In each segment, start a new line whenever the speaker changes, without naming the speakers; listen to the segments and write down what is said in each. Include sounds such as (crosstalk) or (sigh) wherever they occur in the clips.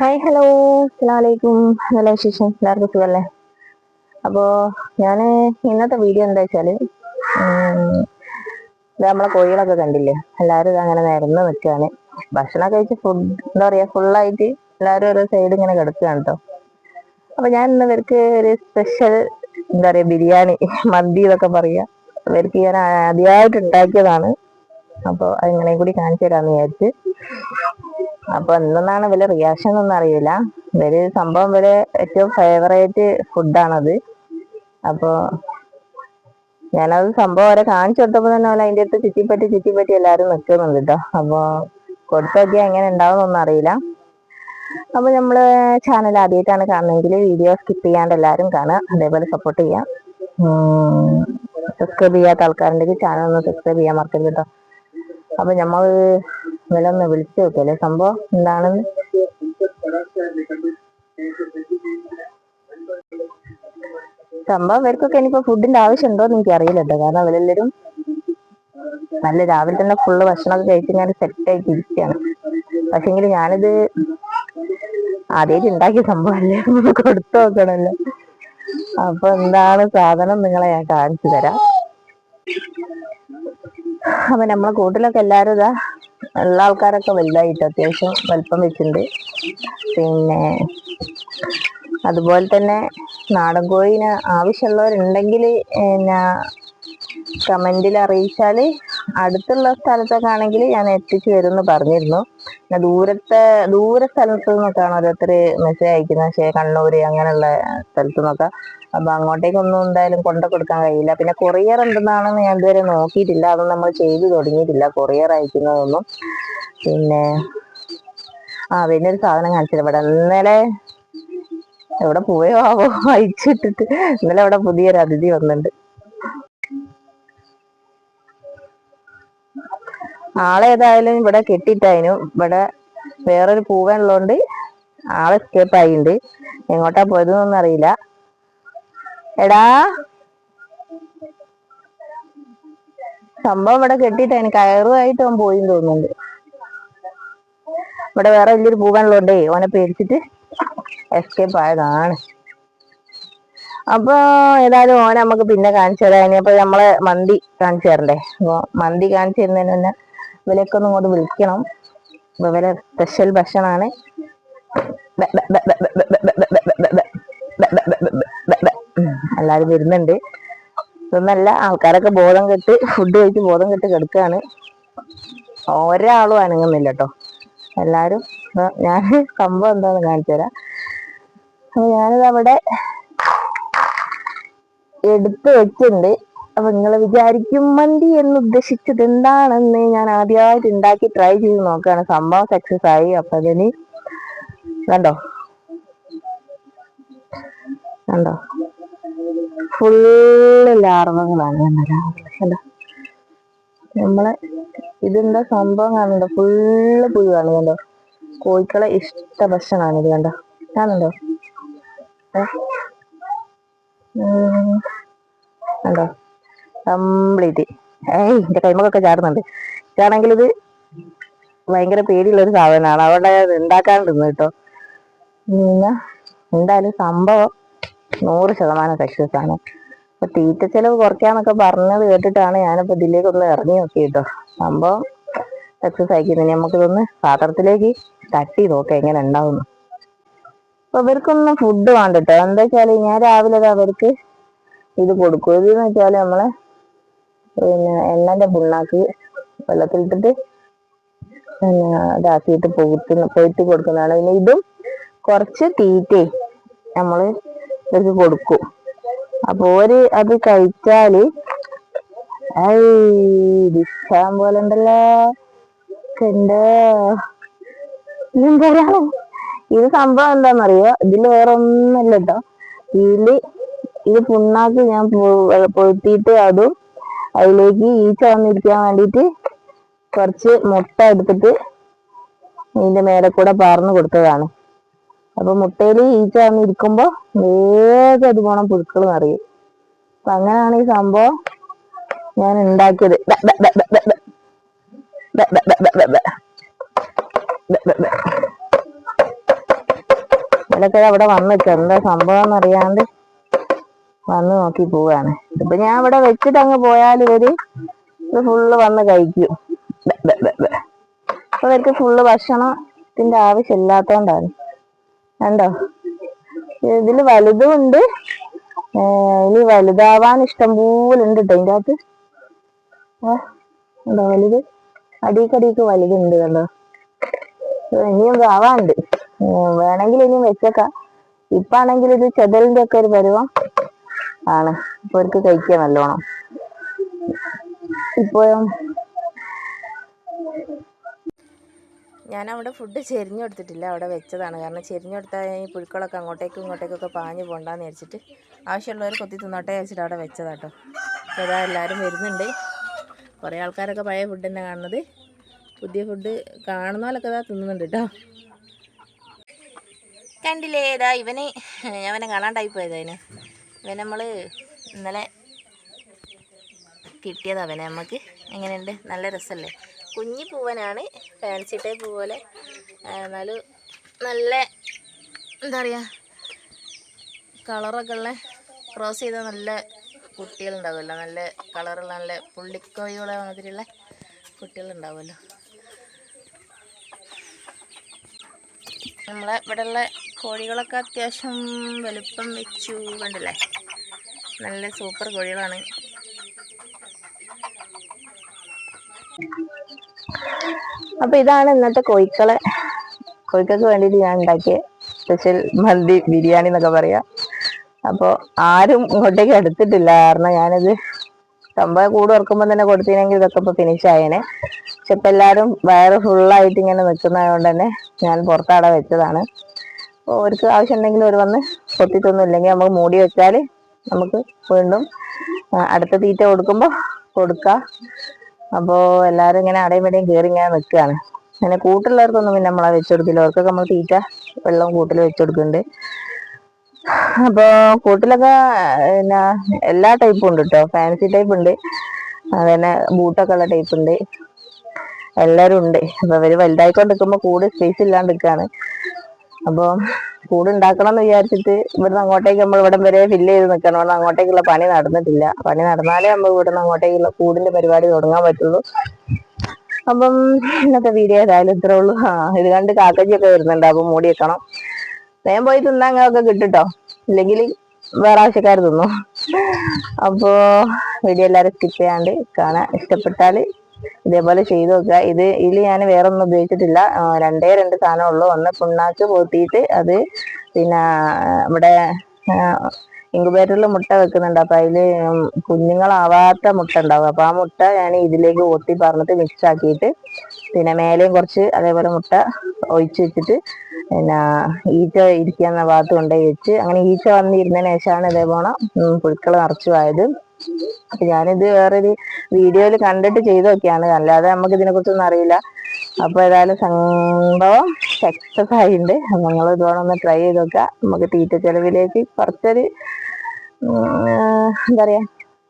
Hi hello അസ്സലാമലൈക്കും. നല്ല വിശേഷം. എല്ലാവർക്കും സുഖല്ലേ? അപ്പോൾ ഞാൻ ഇന്നത്തെ വീഡിയോ എന്താ ഇത് നമ്മളെ കോഴികളൊക്കെ കണ്ടില്ലേ? എല്ലാവരും അങ്ങനെ നിരന്ന് നിൽക്കുകയാണ് ഭക്ഷണം കഴിച്ച് ഫുഡ് എന്താ പറയാ ഫുള്ളായിട്ട് എല്ലാവരും ഓരോ സൈഡ് ഇങ്ങനെ കിടക്കുകയാണ് കേട്ടോ അപ്പൊ ഞാൻ ഇന്ന് ഇവർക്ക് ഒരു സ്പെഷ്യൽ എന്താ പറയാ ബിരിയാണി മന്തി എന്നൊക്കെ പറയാ. ഇവർക്ക് ഞാൻ ആദ്യമായിട്ട് ഉണ്ടാക്കിയതാണ്. അപ്പോൾ അതിങ്ങനെയും കൂടി കാണിച്ചു തരാമെന്ന് വിചാരിച്ച്. അപ്പൊ എന്തെന്നാണ് വലിയ റിയാക്ഷൻ ഒന്നും അറിയില്ല. ഇവർ സംഭവം ഇവരെ ഏറ്റവും ഫേവറേറ്റ് ഫുഡാണത് അപ്പൊ ഞാനത് സംഭവം അവരെ കാണിച്ചു കൊടുത്തപ്പോ തന്നെ അവരെ അതിന്റെ അടുത്ത് ചുറ്റിപ്പറ്റി ചുറ്റിപ്പറ്റി എല്ലാരും നിൽക്കുന്നുണ്ട് കേട്ടോ അപ്പൊ കൊടുത്തൊക്കെ എങ്ങനെ ഉണ്ടാവുന്നൊന്നും അറിയില്ല. അപ്പൊ നമ്മൾ ചാനൽ ആദ്യമായിട്ടാണ് കാണുന്നതെങ്കിൽ വീഡിയോ സ്കിപ്പ് ചെയ്യാണ്ട് എല്ലാരും കാണുക. അതേപോലെ സപ്പോർട്ട് ചെയ്യാം. സബ്സ്ക്രൈബ് ചെയ്യാത്ത ആൾക്കാരുണ്ടെങ്കിൽ ചാനൽ ഒന്ന് സബ്സ്ക്രൈബ് ചെയ്യാൻ മറക്കരുത് കേട്ടോ അപ്പൊ നമ്മൾ ഇവലൊന്ന് വിളിച്ചു നോക്കിയല്ലേ സംഭവം എന്താണെന്ന്? സംഭവം ഇവർക്കൊക്കെ ഇനിയിപ്പോ ഫുഡിന്റെ ആവശ്യം ഉണ്ടോ എന്ന് എനിക്ക് അറിയില്ല കാരണം അവരെല്ലാരും നല്ല രാവിലെ തന്നെ ഫുള്ള് ഭക്ഷണമൊക്കെ കഴിച്ച് ഞാൻ സെറ്റ് ആയിട്ട് ഇരിക്കുകയാണ്. പക്ഷെങ്കിൽ ഞാനിത് ആദ്യമായിട്ട് ഉണ്ടാക്കിയ സംഭവമല്ലേ ഒന്ന് കൊടുത്തു നോക്കണല്ലോ. അപ്പൊ എന്താണ് സാധനം നിങ്ങളെ ഞാൻ കാണിച്ചു തരാം. അപ്പൊ നമ്മളെ കൂട്ടിലൊക്കെ എല്ലാരും ഇതാ ഉള്ള ആൾക്കാരൊക്കെ വലുതായിട്ട് അത്യാവശ്യം വലിപ്പം വെച്ചിട്ടുണ്ട്. പിന്നെ അതുപോലെ തന്നെ നാടൻ കോഴീനെ ആവശ്യമുള്ളവരുണ്ടെങ്കിൽ പിന്നെ കമന്റിൽ അറിയിച്ചാൽ അടുത്തുള്ള സ്ഥലത്തൊക്കെ ആണെങ്കിൽ ഞാൻ എത്തിച്ചു തരും എന്ന് പറഞ്ഞിരുന്നു. പിന്നെ ദൂരത്തെ ദൂര സ്ഥലത്തു നിന്നൊക്കെയാണ് ഓരോരുത്തർ മെസ്സേജ് അയക്കുന്നത് പക്ഷേ കണ്ണൂര് അങ്ങനെയുള്ള സ്ഥലത്തു നിന്നൊക്കെ. അപ്പൊ അങ്ങോട്ടേക്കൊന്നും എന്തായാലും കൊണ്ടു കൊടുക്കാൻ കഴിയില്ല. പിന്നെ കൊറിയർ എന്തെന്നാണെന്ന് ഞാൻ ഇതുവരെ നോക്കിയിട്ടില്ല. അതൊന്നും നമ്മൾ ചെയ്തു തുടങ്ങിയിട്ടില്ല. കൊറിയർ അയക്കുന്നതൊന്നും. പിന്നെ ആ പിന്നെ ഒരു സാധനം കാണിച്ചില്ല. ഇവിടെ ഇന്നലെ എവിടെ പോയോ ആവോ? (laughs) അയച്ചിട്ടിട്ട്. ഇന്നലെ അവിടെ പുതിയൊരു അതിഥി വന്നിട്ടുണ്ട് ആളേതായാലും ഇവിടെ കെട്ടിയിട്ടായിരുന്നു ഇവിടെ വേറൊരു പൂവുള്ളതുകൊണ്ട് ആളെ എസ്കേപ്പ് ആയിണ്ട്. എങ്ങോട്ടാ പോയതെന്നൊന്നും അറിയില്ല. എടാ. സംഭവം ഇവിടെ കെട്ടിയിട്ടാണ് കയറുമായിട്ട് അവൻ പോയി തോന്നുന്നുണ്ട്. ഇവിടെ വേറെ വലിയൊരു പൂവുള്ളതുകൊണ്ടേ ഓനെ പേടിച്ചിട്ട് എസ്കേപ്പ് ആയതാണ്. അപ്പൊ ഏതായാലും ഓനെ നമുക്ക് പിന്നെ കാണിച്ചു തരാം. ഇനിയപ്പോ നമ്മളെ മന്തി കാണിച്ചു തരണ്ടേ? അപ്പൊ മന്തി കാണിച്ചു തരുന്നതിന് തന്നെ ഇവരൊക്കെ ഒന്ന് ഇങ്ങോട്ട് വിളിക്കണം ഇവരെ സ്പെഷ്യൽ ഭക്ഷണമാണ് എല്ലാരും വരുന്നുണ്ട് ഇതൊന്നല്ല ആൾക്കാരൊക്കെ ബോധം കെട്ട് ഫുഡ് കഴിച്ച് ബോധം കെട്ട് കിടക്കുകയാണ് ഒരാളും അനങ്ങുന്നില്ല കേട്ടോ എല്ലാരും ഞാൻ സംഭവം എന്താന്ന് കാണിച്ചു തരാം അപ്പൊ ഞാനിത് അവിടെ എടുത്തു വെച്ചിട്ടുണ്ട് അപ്പൊ നിങ്ങൾ വിചാരിക്കും മന്തി എന്ന് ഉദ്ദേശിച്ചത് എന്താണെന്ന് ഞാൻ ആദ്യമായിട്ട് ഉണ്ടാക്കി ട്രൈ ചെയ്ത് നോക്കുകയാണ് സംഭവം സക്സസ് ആയി. അപ്പൊ അതിന് കണ്ടോ? കണ്ടോ? ഫുള്ള് ലാർവകളാണ്. കണ്ടോ? നമ്മളെ ഇതെന്താ സംഭവം കാണുന്നുണ്ടോ? ഫുള്ള് പുഴുവാണ്. കണ്ടോ? കോഴിക്കളെ ഇഷ്ട ഭക്ഷണമാണ് ഇത്. കണ്ടോ? കാണുന്നുണ്ടോ. കണ്ടോ? കംപ്ലീറ്റ്. ഏയ് എന്റെ കൈമൊക്കെ ചാടുന്നുണ്ട്. ഇതാണെങ്കിൽ ഇത് ഭയങ്കര പേടിയുള്ള ഒരു സാധനമാണ് അവിടെ ഉണ്ടാക്കാണ്ടിരുന്നു കേട്ടോ. പിന്നെ എന്തായാലും സംഭവം നൂറ് ശതമാനം സക്സസ് ആണ്. അപ്പൊ തീറ്റ ചെലവ് കുറയ്ക്കാന്നൊക്കെ പറഞ്ഞത് കേട്ടിട്ടാണ് ഞാനിപ്പോ ഇതിലേക്ക് ഒന്ന് ഇറങ്ങി നോക്കി കേട്ടോ സംഭവം സക്സസ് ആക്കിയിരുന്നു നമുക്കിതൊന്ന് പാത്രത്തിലേക്ക് തട്ടി നോക്കാം എങ്ങനെ ഉണ്ടാവുന്നു അപ്പൊ ഇവർക്കൊന്നും ഫുഡ് വേണ്ട കേട്ടോ. എന്താ വെച്ചാൽ ഞാൻ രാവിലെ അവർക്ക് ഇത് കൊടുക്കും. ഇതെന്ന് വെച്ചാൽ നമ്മളെ പിന്നെ എണ്ണന്റെ പിണ്ണാക്ക് വെള്ളത്തിലിട്ടിട്ട് പിന്നെ ഇതാക്കിയിട്ട് പൊകുത്തുന്ന പൊഴുത്തി കൊടുക്കുന്നതാണ്. പിന്നെ ഇതും കുറച്ച് തീറ്റേ നമ്മൾ ഇവർക്ക് കൊടുക്കും. അപ്പൊ ഓര് അത് കഴിച്ചാൽ ദിശാൻ പോലെ ഉണ്ടല്ലോ. കണ്ടോ? ഇതും സംഭവം എന്താണെന്നറിയോ ഇതിൽ വേറെ ഒന്നുമില്ല കേട്ടോ ഇതിൽ ഇത് പുണ്ണാക്ക് ഞാൻ പൊഴുത്തിയിട്ട് അതും അതിലേക്ക് ഈച്ച വന്നിരിക്കാൻ വേണ്ടിയിട്ട് കുറച്ച് മുട്ട എടുത്തിട്ട് ഇതിന്റെ മേലെ കൂടെ പാർന്ന് കൊടുത്തതാണ് അപ്പൊ മുട്ടയിൽ ഈച്ച വന്നിരിക്കുമ്പോ വേഗം അത് പോണം പുഴുക്കൾ നിറയും അപ്പൊ അങ്ങനെയാണ് ഈ സംഭവം ഞാൻ ഉണ്ടാക്കിയത്. ഇവരൊക്കെ അവിടെ വന്നിട്ട് എന്താ സംഭവം എന്നറിയാണ്ട് വന്ന് നോക്കി പോവാണ്. ഇപ്പൊ ഞാൻ ഇവിടെ വെച്ചിട്ട് അങ്ങ് പോയാൽ ഇവർ ഫുള്ള് വന്ന് കഴിക്കും. അപ്പൊ ഇവർക്ക് ഫുള്ള് ഭക്ഷണത്തിന്റെ ആവശ്യമില്ലാത്തോണ്ടാണ്. കണ്ടോ? ഇതിൽ വലുതും ഉണ്ട്. ഇനി വലുതാവാൻ ഇഷ്ടം പോലെ ഉണ്ട് കേട്ടോ ഇതിന്റെ അകത്ത്. ഉണ്ടോ വലുത്? അടിക്കടിക്ക് വലുതുണ്ട് കണ്ടോ? ഇനിയും ആവാണ്ട് വേണമെങ്കിൽ ഇനിയും വെച്ചേക്കാം. ഇപ്പാണെങ്കിൽ ഇത് ചെതലിന്റെ ഒക്കെ ഒരു പരുവം. ആണ്. ഇപ്പൊ അവർക്ക് കഴിക്കാൻ നല്ലോണം. ഇപ്പോഴും ഞാൻ അവിടെ ഫുഡ് ചെരിഞ്ഞു കൊടുത്തിട്ടില്ല. അവിടെ വെച്ചതാണ്. കാരണം ചെരിഞ്ഞു കൊടുത്താൽ ഈ പുഴുക്കളൊക്കെ അങ്ങോട്ടേക്കും ഇങ്ങോട്ടേക്കൊക്കെ പാഞ്ഞു പോകണ്ടെന്ന് വിചാരിച്ചിട്ട് ആവശ്യമുള്ളവർ കൊത്തി തിന്നോട്ടെ വെച്ചിട്ട് അവിടെ വെച്ചതാട്ടോ. അപ്പോൾ ഇതാ എല്ലാവരും വരുന്നുണ്ട്. കുറേ ആൾക്കാരൊക്കെ പഴയ ഫുഡ് തന്നെ കാണുന്നത്. പുതിയ ഫുഡ് കാണുന്ന പോലൊക്കെ ഇതാ തിന്നുന്നുണ്ട് കേട്ടോ. കണ്ടില്ലേ? ഇതാ ഇവന്. അവനെ കാണാണ്ടായി ഇവൻ നമ്മൾ ഇന്നലെ കിട്ടിയത് അവനെ നമുക്ക് എങ്ങനെയുണ്ട്? നല്ല രസമല്ലേ കുഞ്ഞി പൂവനാണ്. ഫാൻസി ടൈപ്പ് പോലെ എന്നാലും നല്ല എന്താ പറയുക കളറൊക്കെ ഉള്ള ക്രോസ് ചെയ്ത നല്ല കുട്ടികളുണ്ടാവുമല്ലോ. നല്ല കളറുള്ള നല്ല പുള്ളിക്കോയുള്ള മാതിരിയുള്ള കുട്ടികളുണ്ടാവുമല്ലോ. നമ്മളെ ഇവിടെയുള്ള കോഴികളൊക്കെ അത്യാവശ്യം വലുപ്പം വെച്ചു കണ്ടല്ലേ? നല്ല സൂപ്പർ കോഴികളാണ്. അപ്പൊ ഇതാണ് ഇന്നത്തെ കോഴിക്കളെ. കോഴിക്കൾക്ക് വേണ്ടിയിട്ട് ഞാൻ ഉണ്ടാക്കിയ സ്പെഷ്യൽ മന്തി ബിരിയാണി എന്നൊക്കെ പറയാം. അപ്പോൾ ആരും ഇങ്ങോട്ടേക്ക് എടുത്തിട്ടില്ല. കാരണം ഞാനിത് സംഭവം കൂട് ഓർക്കുമ്പോൾ തന്നെ കൊടുത്തിനെങ്കിൽ ഇതൊക്കെ ഇപ്പൊ ഫിനിഷ് ആയേനെ. പക്ഷെ ഇപ്പൊ എല്ലാരും വയറ് ഫുള്ളായിട്ട് ഇങ്ങനെ നിൽക്കുന്നതുകൊണ്ട് തന്നെ ഞാൻ പുറത്തവിടെ വെച്ചതാണ്. അപ്പോൾ ആവശ്യം ഉണ്ടെങ്കിൽ ഒരു വന്ന് പൊത്തിട്ടൊന്നും ഇല്ലെങ്കിൽ നമുക്ക് മൂടി വെച്ചാൽ നമുക്ക് വീണ്ടും അടുത്ത തീറ്റ കൊടുക്കുമ്പോൾ കൊടുക്കാം. അപ്പോൾ എല്ലാവരും ഇങ്ങനെ അടയും വടയും കയറി ഇങ്ങനെ നിൽക്കുകയാണ്. അങ്ങനെ കൂട്ടുള്ളവർക്കൊന്നും പിന്നെ നമ്മളെ വെച്ച് കൊടുക്കില്ല. അവർക്കൊക്കെ നമ്മൾ തീറ്റ വെള്ളം കൂട്ടിൽ വെച്ച് കൊടുക്കുന്നുണ്ട്. അപ്പോൾ കൂട്ടിലൊക്കെ പിന്നെ എല്ലാ ടൈപ്പും ഉണ്ട് കേട്ടോ ഫാൻസി ടൈപ്പ് ഉണ്ട്. അതന്നെ ബൂട്ടൊക്കെ ഉള്ള ടൈപ്പ് ഉണ്ട്. എല്ലാരും ഉണ്ട്. അപ്പൊ അവർ വലുതായിക്കൊണ്ട് നിൽക്കുമ്പോൾ കൂട് സ്പേസ് ഇല്ലാണ്ട് നിൽക്കാണ് അപ്പൊ കൂട് ഉണ്ടാക്കണം എന്ന് വിചാരിച്ചിട്ട് ഇവിടുന്ന് അങ്ങോട്ടേക്ക് നമ്മൾ ഇവിടം വരെ ഫില്ല് ചെയ്ത് നിൽക്കണം ഇവിടുന്ന് അങ്ങോട്ടേക്കുള്ള പണി നടന്നിട്ടില്ല. പണി നടന്നാലേ നമ്മൾ ഇവിടുന്ന് അങ്ങോട്ടേക്കുള്ള കൂടിന്റെ പരിപാടി തുടങ്ങാൻ പറ്റുള്ളൂ. അപ്പം ഇന്നത്തെ വീഡിയോ ഏതായാലും ഇത്രേ ഉള്ളൂ. ആ ഇത് കണ്ട് കാക്കച്ചിയൊക്കെ വരുന്നുണ്ട്. അപ്പൊ മൂടി വെക്കണം. വേഗം പോയി തിന്നാങ്ങൊക്കെ കിട്ടുട്ടോ. ഇല്ലെങ്കിൽ വേറെ ആവശ്യക്കാർ തിന്നു. അപ്പോ വീഡിയോ എല്ലാവരും സ്കിപ്പ് ചെയ്യാണ്ട് കാണാൻ ഇഷ്ടപ്പെട്ടാൽ ഇതേപോലെ ചെയ്തു നോക്കുക ഇത് ഇതിൽ ഞാൻ വേറെ ഒന്നും ഉപയോഗിച്ചിട്ടില്ല രണ്ടേ രണ്ട് സാധനം ഉള്ളൂ ഒന്ന് പുണ്ണാക്ക് പോത്തിയിട്ട് അത് പിന്നെ നമ്മുടെ ഇൻക്യുബേറ്ററിൽ മുട്ട വെക്കുന്നുണ്ട്. അപ്പൊ അതിൽ കുഞ്ഞുങ്ങളാവാത്ത മുട്ട ഉണ്ടാവും. അപ്പൊ ആ മുട്ട ഞാൻ ഇതിലേക്ക് ഓട്ടി പറഞ്ഞിട്ട് മിക്സ് ആക്കിയിട്ട് പിന്നെ മേലെയും കുറച്ച് അതേപോലെ മുട്ട ഒഴിച്ച് വെച്ചിട്ട് പിന്നെ ഈച്ച ഇരിക്കുന്ന ഭാഗത്ത് കൊണ്ടുപോയി വെച്ച് അങ്ങനെ ഈച്ച വന്നിരുന്നതിന് ശേഷമാണ് ഇതേപോലെ പുഴുക്കൾ നിറച്ചു ആയത് അപ്പൊ ഞാനിത് വേറൊരു വീഡിയോയിൽ കണ്ടിട്ട് ചെയ്തു നോക്കിയാണ് അല്ലാതെ നമുക്ക് ഇതിനെ കുറിച്ചൊന്നും അറിയില്ല. അപ്പൊ ഏതായാലും സംഭവം സക്സസ് ആയിണ്ട് നിങ്ങൾ ഇതുപോലെ ഒന്ന് ട്രൈ ചെയ്ത് നോക്കുക നമുക്ക് തീറ്റ ചെലവിലേക്ക് കുറച്ചൊരു എന്താ പറയാ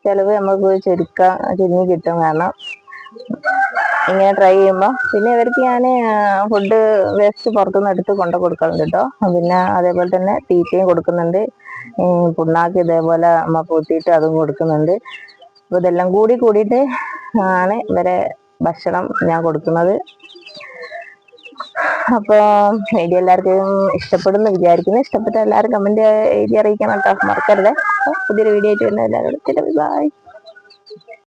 ചെലവ് നമുക്ക് ചുരുക്കം ചുരുങ്ങി കിട്ടും. കാരണം ഇങ്ങനെ ട്രൈ ചെയ്യുമ്പോൾ പിന്നെ ഇവർക്ക് ഞാൻ ഫുഡ് വേസ്റ്റ് പുറത്തുനിന്ന് എടുത്ത് കൊണ്ട് കൊടുക്കുന്നുണ്ട് കേട്ടോ പിന്നെ അതേപോലെ തന്നെ തീറ്റയും കൊടുക്കുന്നുണ്ട്. പുണ്ണാക്ക് ഇതേപോലെ അമ്മ പൂത്തിയിട്ട് അതും കൊടുക്കുന്നുണ്ട്. അപ്പോൾ ഇതെല്ലാം കൂടി കൂടിയിട്ട് ആണ് ഇവരെ ഭക്ഷണം ഞാൻ കൊടുക്കുന്നത്. അപ്പോൾ വീഡിയോ എല്ലാവർക്കും ഇഷ്ടപ്പെടുന്നു വിചാരിക്കുന്നു. ഇഷ്ടപ്പെട്ട എല്ലാവരും കമന്റ് എഴുതി അറിയിക്കണം കേട്ടോ മറക്കരുത്. പുതിയൊരു വീഡിയോ ആയിട്ട് വരുന്ന എല്ലാവരോടും ബൈ